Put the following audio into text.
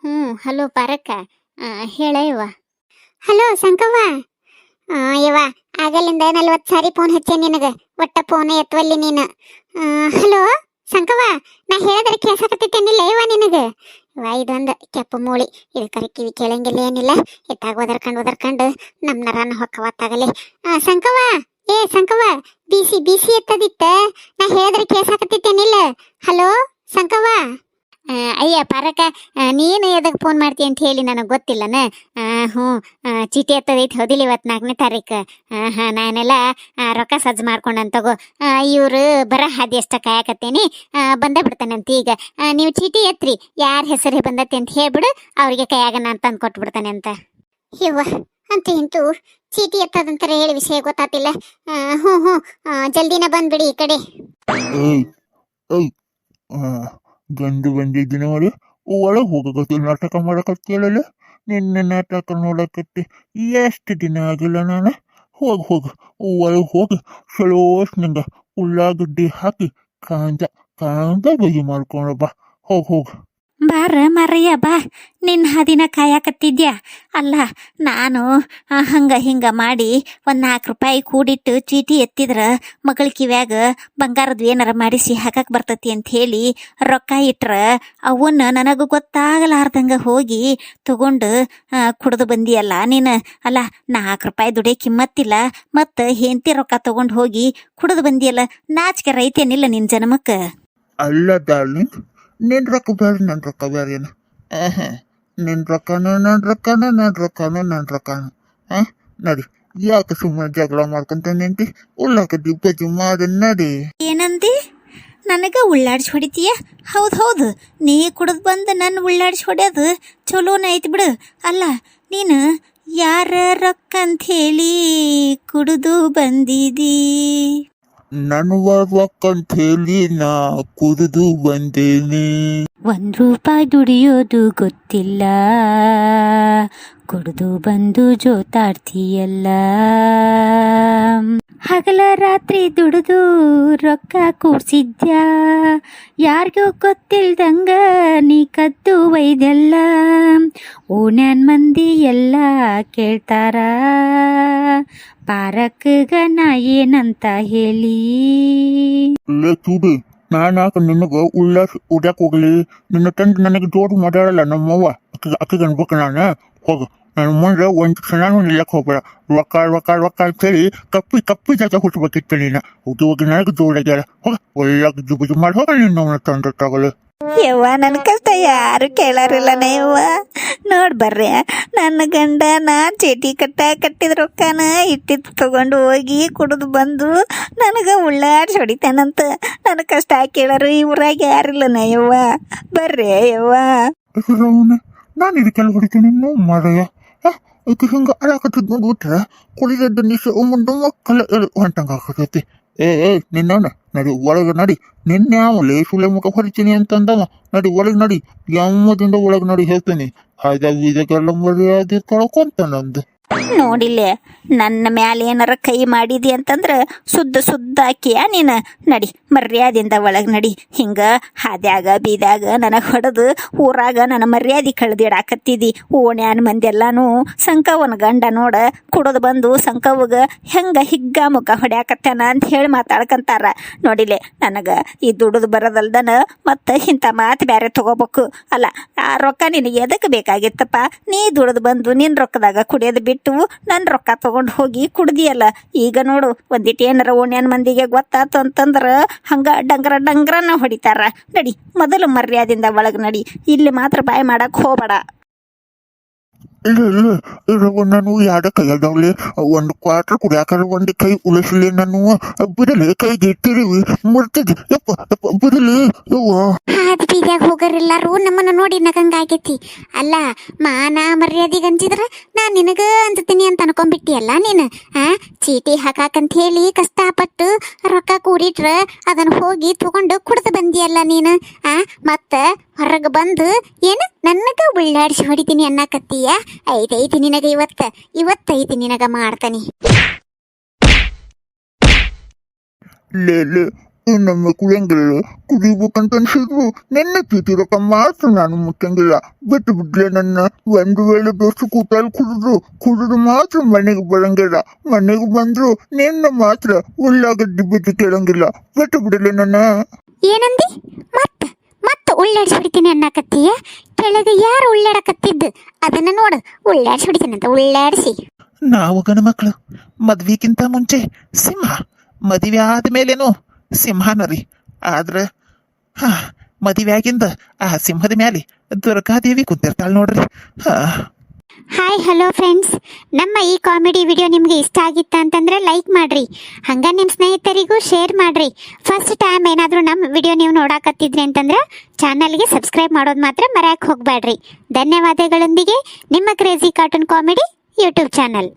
ಹ್ಞೂ ಹಲೋ ಪಾರಕ್ಕ ಹೇಳ ಇವ ಹಲೋ ಆ, ಯವ್ವ ಆಗಲಿಂದ ನಲ್ವತ್ತು ಸಾರಿ ಫೋನ್ ಹಚ್ಚೆ ನಿನಗೆ? ಒಟ್ಟ ಫೋನ್ ಎತ್ತವಲ್ಲಿ ನೀನು. ಹಲೋ ಸಂಕವ್ವ ನಾ ಹೇಳಿದ್ರೆ ಕೇಳ್ಸಕತ್ತಿತ್ತೇನಿಲ್ಲ ಯವ್ವ ನಿನಗೆ? ವಾ ಇದೊಂದು ಕೆಪ್ಪ ಮೂಳಿ. ಇದು ಕರೆ ಕಿವಿ ಕೇಳಂಗಿಲ್ಲ ಏನಿಲ್ಲ. ಎತ್ತಾಗ ಒದರ್ಕೊಂಡು ಒದರ್ಕೊಂಡು ನಮ್ಮ ನರನ ಹೊಕ್ಕವತ್ತಾಗಲಿ ಸಂಕವ್ವ ಏ ಸಂಕವ್ವ ಬಿಸಿ ಬಿಸಿ ಎತ್ತದಿತ್ತ? ನಾ ಹೇಳಿದ್ರೆ ಕೇಳ್ಸಕತ್ತಿತ್ತೇನಿಲ್ಲ ಹಲೋ ಸಂಕವ್ವ ಅಯ್ಯ ಪರಕ ನೀನು ಎದಕ್ಕೆ ಫೋನ್ ಮಾಡ್ತಿ ಅಂತ ಹೇಳಿ ನನಗೆ ಗೊತ್ತಿಲ್ಲನ? ಆ, ಹ್ಞೂ ಚೀಟಿ ಎತ್ತದೈತಿ ಹೌದಿಲ್ಲ ಇವತ್ತು ನಾಲ್ಕನೇ ತಾರೀಕು ಹಾಂ ಹಾಂ ನಾನೆಲ್ಲ ರೊಕ್ಕ ಸಜ್ಜು ಮಾಡ್ಕೊಂಡಂತ ತಗೋ. ಇವರು ಬರ ಹಾದಿ ಅಷ್ಟ ಕಾಯಕತ್ತೇನಿ. ಆ, ಬಂದೇ ಬಿಡ್ತಾನಂತ ಈಗ. ನೀವು ಚೀಟಿ ಎತ್ರಿ ಯಾರ ಹೆಸರು ಬಂದತ್ತೆ ಅಂತ ಹೇಳ್ಬಿಡು ಅವರಿಗೆ ಕೈಯಾಗ ನಾನು ತಂದು ಕೊಟ್ಬಿಡ್ತಾನೆ ಅಂತ. ಇವ್ವ ಅಂತ ಇಂತೂ ಚೀಟಿ ಎತ್ತದಂತಾರೆ ಹೇಳಿ ವಿಷಯ ಗೊತ್ತಾತಿಲ್ಲ. ಹ್ಞೂ ಹ್ಞೂ ಜಲ್ದಿನ ಬಂದ್ಬಿಡಿ ಈ ಕಡೆ. ಗಂಡು ಬಂದಿದ್ದೀನಿ ನೋಡಿ ಒಳಗೆ ಹೋಗಕತ್ತಿ, ನಾಟಕ ಮಾಡಕತ್ತಿಯಲ್ಲ ನಿನ್ನ ನಾಟಕ ನೋಡಕತ್ತಿ, ಎಷ್ಟು ದಿನ ಆಗಿಲ್ಲ ನಾನು? ಹೋಗಿ, ಹೋಗು, ಒಳಗೆ ಹೋಗಿ ನಂಗೆ ಉಳ್ಳಾಗಡ್ಡಿ ಹಾಕಿ ಕಾಂದ ಕಾಂದ ಬಜ್ಜಿ ಮಾಡ್ಕೊಂಡು ಬಾ. ಹೋಗಿ, ಹೋಗು. ಬಾರ ಮಾರಯ್ಯ, ಬಾ. ನಿನ್ನ ಹದಿನ ಕಾಯಕತ್ತಿದ್ಯಾ? ಅಲ್ಲ, ನಾನು ಹಂಗ ಹಿಂಗ ಮಾಡಿ ಒಂದು ನಾಲ್ಕು ರೂಪಾಯಿ ಕೂಡಿಟ್ಟು ಚೀಟಿ ಎತ್ತಿದ್ರ ಮಗಳ ಕಿವ್ಯಾಗ ಬಂಗಾರದ ಏನಾರ ಮಾಡಿಸಿ ಹಾಕಕ್ಕೆ ಬರ್ತತಿ ಅಂತ ಹೇಳಿ ರೊಕ್ಕ ಇಟ್ರ ಅವನ್ನ ನನಗೂ ಗೊತ್ತಾಗಲಾರ್ದಂಗ ಹೋಗಿ ತಗೊಂಡು ಕುಡ್ದು ಬಂದಿಯಲ್ಲ ನೀನು. ಅಲ್ಲ, ನಾಲ್ಕು ರೂಪಾಯಿ ದುಡಿ ಕಿಮ್ಮತ್ತಿಲ್ಲ, ಮತ್ತು ಹೆಂತಿ ರೊಕ್ಕ ತಗೊಂಡು ಹೋಗಿ ಕುಡ್ದು ಬಂದಿಯಲ್ಲ, ನಾಚಿಕೆ ರೈತೇನಿಲ್ಲ ನಿನ್ನ ಜನ್ಮಕ್ಕೆ. ಅಲ್ಲ ಡಾರ್ಲಿಂಗ್ ನಿನ್ನ ರೊಕ್ಕ ಬೇರೆ ನನ್ನ ರೊಕ್ಕ ಬೇರೆನ ಆಹಾ. ನಿನ್ನ ರೊಕ್ಕನ ನನ್ನ ರೊಕ್ಕನ ನನ್ನ ರೊಕ್ಕನ ನನ್ನ ರೊಕ್ಕನ ಹಾಂ ನಡಿ. ಯಾಕೆ ಸುಮ್ಮನೆ ಜಗಳ ಮಾಡ್ಕೊಂತ ನಿಂತಿ? ಉಳ್ಳಾಕ ಬಜ್ಜಿ ಮಾಡ ನಡಿ. ಏನಂದಿ? ನನಗೆ ಉಳ್ಳಾಡ್ಸಿ ಹೊಡಿತೀಯ? ಹೌದು ಹೌದು. ನೀ ಕುಡಿದು ಬಂದು ನನ್ನ ಉಳ್ಳಾಡ್ಸಿ ಹೊಡ್ಯೋದು ಚಲೋನ ಐತಿ ಬಿಡು. ಅಲ್ಲ ನೀನು ಯಾರ ರೊಕ್ಕ ಅಂತ ಹೇಳಿ ಕುಡಿದು ಬಂದಿದಿ? ನನ್ನ ರೊಕ್ಕಂತ ಹೇಳಿ ನಾ ಕುಡಿದು ಬಂದೇನಿ ಒಂದು ರೂಪಾಯಿ ದುಡಿಯೋದು ಗೊತ್ತಿಲ್ಲ. ಕುಡಿದು ಬಂದು ಜೋತಾಡ್ತೀಯಲ್ಲ. ಹಗಲ ರಾತ್ರಿ ದುಡಿದು ರೊಕ್ಕ ಕೂಡ್ಸಿದ್ಯಾ? ಯಾರಿಗೂ ಗೊತ್ತಿಲ್ದಂಗ ನೀ ಕದ್ದು ಒಯ್ದೆಲ್ಲ. ಓಣ್ಯಾನ್ ಮಂದಿ ಎಲ್ಲ ಕೇಳ್ತಾರ. ಪಾರಕ್ಕಗ ನಾ ಏನಂತ ಹೇಳಿ? ಲೇ ಚೂಡಿ ನಾನು ಯಾಕೆ ನಿನಗೆ ಉಲ್ಲಾಸ ಉಡ್ಯಾಕ ಹೋಗ್ಲಿ. ನಿನ್ನ ತಂದು ನನಗೆ ಜೋರು ಮಾತಾಡಲ್ಲ, ನಮ್ಮವ್ವ. ಅಕ್ಕಿಗೆ ಅಕ್ಕಿಗೆ ಅನ್ಬೇಕು ನಾನು. ಹೋಗು. ನನ್ನ ಮುಂದೆ ಒಂದು ಕ್ಷಣನೂ ನಿಲ್ಲಕ್ಕೆ ಹೋಗ್ಬೇಡ. ರೊಕ್ಕ ರೊಕ್ಕ ರೊಕ್ಕ ಅಂತೇಳಿ ಕಪ್ಪಿ ಕಪ್ಪಿ ಜಾಗ ಹುಟ್ಟಬೇಕಿತ್ತು ನೀನು. ಹೋಗಿ ಹೋಗಿ ನನಗೆ ಜೋರಾಗ್ಯಾರ ಹೋಗ. ಒಳ್ಳೆ ಗುಜು ಗುಜು ಮಾಡಿ ಹೋಗ ನೀನು ಅವನ ತಂದೆ ತಗೊಳ್ಳು ಯವ್ವ ನನ್ನ ಕಷ್ಟ ಯಾರು ಕೇಳಾರಿಲ್ಲ ಯವ್ವ ನೋಡ್ ಬರ್ರಿ. ನನ್ನ ಗಂಡನ ಚೀಟಿ ಕಟ್ಟ ಕಟ್ಟಿದ ರೊಕ್ಕನ ಇಟ್ಟಿದ್ದು ತಗೊಂಡು ಹೋಗಿ ಕುಡಿದು ಬಂದು ನನಗೆ ಉಳ್ಳಾಡ್ಸಿ ಹೊಡಿತಾನಂತ ನನ್ನ ಕಷ್ಟ ಕೇಳಾರು ಈ ಊರಾಗ ಯಾರಿಲ್ಲನ ಯವ್ವ ಬರ್ರಿ ಯವ್ವ ನಾನು ಇದಕ್ಕೆಲ್ಲ ಹೊಡಿತೀನಿ ಮಾರಯ್ಯ ಈಕೆ ಹಿಂಗೆ ಅಳಕತ್ತಿದ್ ನೋಡ್ಬಿಟ್ರೆ ಕುಡಿಯದ ನಿಶ ಮುಂದೆ ಮಕ್ಕಳ ಹೊಂಟಂಗೆ ಹಾಕತೈತಿ ಏ ಏ, ನಿನ್ನವನ, ನಡಿ ಒಳಗೆ ನಡಿ. ನಿನ್ನೆ ಯಾವ ಲೇಸುಲೆ ಮುಖ ಹೊರಿತೀನಿ ಅಂತಂದವ. ನಡಿ ಒಳಗೆ ನಡಿ. ಯಾಮದಿಂದ ಒಳಗೆ ನಡಿ ಹೇಳ್ತೀನಿ. ಹಾಯ್ದಾಗ ಇದಕ್ಕೆಲ್ಲ ಮರ್ಯಾದೆ ಕಳ್ಕೊಂತ ನಂದು. ನೋಡಿಲ್ಲ ನನ್ನ ಮ್ಯಾಲೆ ಏನಾರ ಕೈ ಮಾಡಿದಿ ಅಂತಂದ್ರೆ ಸುದ್ದ ಸುದ್ದ ಹಾಕಿಯ ನೀನು? ನಡಿ, ಮರ್ಯಾದಿಂದ ಒಳಗೆ ನಡಿ. ಹಿಂಗೆ ಹಾದ್ಯಾಗ, ಬೀದ್ಯಾಗ ನನಗೆ ಹೊಡೆದು, ಊರಾಗ ನನ್ನ ಮರ್ಯಾದೆ ಕಳ್ದಿಡಾಕತ್ತಿದಿ. ಓಣ್ಯಾನ ಮಂದಿ ಎಲ್ಲಾನು ಸಂಕವನ ಗಂಡ ನೋಡ, ಕುಡಿದು ಬಂದು ಸಂಕವಗ ಹೆಂಗೆ ಹಿಗ್ಗ ಮುಖ ಹೊಡ್ಯಾಕತ್ತಾನ ಅಂತ ಹೇಳಿ ಮಾತಾಡ್ಕಂತಾರ. ನೋಡಿಲೆ, ನನಗೆ ಈ ದುಡಿದು ಬರೋದಲ್ದನ ಮತ್ತು ಇಂಥ ಮಾತು ಬ್ಯಾರೆ ತಗೋಬೇಕು. ಅಲ್ಲ, ಆ ರೊಕ್ಕ ನಿನಗೆ ಎದಕ್ಕೆ ಬೇಕಾಗಿತ್ತಪ್ಪ? ನೀ ದುಡಿದು ಬಂದು ನಿನ್ನ ರೊಕ್ಕದಾಗ ಕುಡಿಯೋದು ಬಿಟ್ಟು ನನ್ನ ರೊಕ್ಕ ತಗೊಂಡು ಹೋಗಿ ಕುಡ್ದಿಯಲ್ಲ. ಈಗ ನೋಡು ಒಂದಿಟ್ಟು ಏನಾರ ಓಣ್ಯನ ಮಂದಿಗೆ ಗೊತ್ತಾತು ಅಂತಂದ್ರೆ ಹಂಗ ಡಂಗ್ರ ಡಂಗ್ರನ ಹೊಡಿತಾರ. ನಡಿ, ಮೊದಲು ಮರ್ಯಾದಿಂದ ಒಳಗೆ ನಡಿ. ಇಲ್ಲಿ ಮಾತ್ರ ಬಾಯ್ ಮಾಡಕ್ ಹೋಗಬೇಡ. ಇಲ್ಲ ಇಲ್ಲ ಇಲ್ಲ, ನಾನು ಯಾರ ಕೈಯಾಗಲಿ ಒಂದು ಕ್ವಾರ್ಟರ್ ಕುಡಿಯಾಕರ ಒಂದು ಕೈ ಉಳಿಸಲಿ ನಾನು. ಬಿಡಲಿ ಕೈಗೆ ಇಟ್ಟಿರಿವಿ ಮುರ್ತಿದ್ದೆ. ಯಪ್ಪ ಯಪ್ಪ, ಬಿಡಲಿ, ಯವ್ವ. ಹಾದ್ ಬೀದ್ಯಾಗ ಹೋಗರೆಲ್ಲಾರು ನಮ್ಮನ್ನ ನೋಡಿ ನಗಂಗಾಗೈತಿ ಅಲ್ಲ, ಮಾನ ಮರ್ಯಾದೆಗೆ ಅಂಜಿದ್ರ ನಾ ನಿನಗ ಅಂಜತೀನಿ ಅಂತ ಅನ್ಕೊಂಡ್ಬಿಟ್ಟಿಯಲ್ಲ ನೀನು? ಆ, ಚೀಟಿ ಹಾಕಾಕಂತ ಹೇಳಿ ಕಷ್ಟಪಟ್ಟು ರೊಕ್ಕ ಕೂಡಿಟ್ರ ಅದನ್ನ ಹೋಗಿ ತಗೊಂಡು ಕುಡ್ದು ಬಂದಿಯಲ್ಲ ನೀನು? ಆ, ಮತ್ತ ಹೊರಗೆ ಬಂದು ಏನು ನನಗ ಉಳ್ಳಾಡಿಸಿ ಹೊಡಿತೀನಿ ಅನ್ನಕತ್ತೀಯ? ಐತೈತಿ ನಿನಗ ಇವತ್ತು ಇವತ್ತೈತಿ ನಿನಗ ಮಾಡ್ತಾನೆ. ಲೇ ಇನ್ನೊಮ್ಮೆ ಕುಡಿಯಂಗಿಲ್ಲ ಕುಡಿಬೇಕಂತ ಅನ್ಸಿದ್ರು ನಿನ್ನೆ ಚೀಟಿರಕ ಮಾತ್ರ ನಾನು ಮುಟ್ಟಂಗಿಲ್ಲ ಬಿಟ್ಟು ಬಿಡ್ಲೆ ನನ್ನ ಒಂದು ವೇಳೆ ದೋಸ್ತು ಕೂತಲ್ಲಿ ಕುಡಿದ್ರು. ಕುಡಿದು ಮಾತ್ರ ಮನೆಗೆ ಬರಂಗಿಲ್ಲ. ಮನೆಗೆ ಬಂದ್ರು ನಿನ್ನ ಮಾತ್ರ ಉಳ್ಳಾಗಡ್ಡಿ ಬಿದ್ದು ಕೇಳಂಗಿಲ್ಲ. ಬಿಟ್ಟು ಬಿಡಲೆ ನನ್ನ. ಏನಂದಿ? ಮತ್ತ ಮತ್ತ ಉಳ್ಳಾಡ್ಸ್ಬಿಡ್ತೀನಿ ಅನ್ನಕತ್ತೀಯ? ಕೆಳಗೆ ಯಾರು ಉಳ್ಳಾಡಕತ್ತಿದ್ದು? ಅದನ್ನ ನೋಡು. ಉಳ್ಳಾಡ್ಸ್ಬಿಡ್ತೀನಿ ಅಂತ ಉಳ್ಳಾಡಿಸಿ. ನಾವು ಗಣಮಕ್ಳು ಮದ್ವಿಗಿಂತ ಮುಂಚೆ ಸಿಂಹ ಮದುವೆ ಆದ್ಮೇಲೇನು ಸಿಂಹನ ರೀ ಆದ್ರೆ, ಹಾ ಮದುವೆ ಆಗಿಂದ ಆ ಸಿಂಹದ ಮ್ಯಾಲೆ ದುರ್ಗಾದೇವಿ ಕುಂತಿರ್ತಾಳ ನೋಡ್ರಿ. ಹಾಯ್ ಹಲೋ ಫ್ರೆಂಡ್ಸ್ ನಮ್ಮ ಈ ಕಾಮಿಡಿ ವಿಡಿಯೋ ನಿಮಗೆ ಇಷ್ಟ ಆಗಿತ್ತ ಅಂತಂದ್ರೆ ಲೈಕ್ ಮಾಡ್ರಿ. ಹಂಗ ನಿಮ್ಮ ಸ್ನೇಹಿತರಿಗೂ ಶೇರ್ ಮಾಡ್ರಿ. ಫಸ್ಟ್ ಟೈಮ್ ಏನಾದರೂ ನಮ್ಮ ವಿಡಿಯೋ ನೀವು ನೋಡಾಕತ್ತಿದ್ರಿ ಅಂತಂದ್ರೆ ಚಾನಲ್ಗೆ ಸಬ್ಸ್ಕ್ರೈಬ್ ಮಾಡೋದು ಮಾತ್ರ ಮರೆಯಕ್ಕೆ ಹೋಗಬೇಡ್ರಿ ಧನ್ಯವಾದಗಳೊಂದಿಗೆ ನಿಮ್ಮ crazy cartoon comedy YouTube channel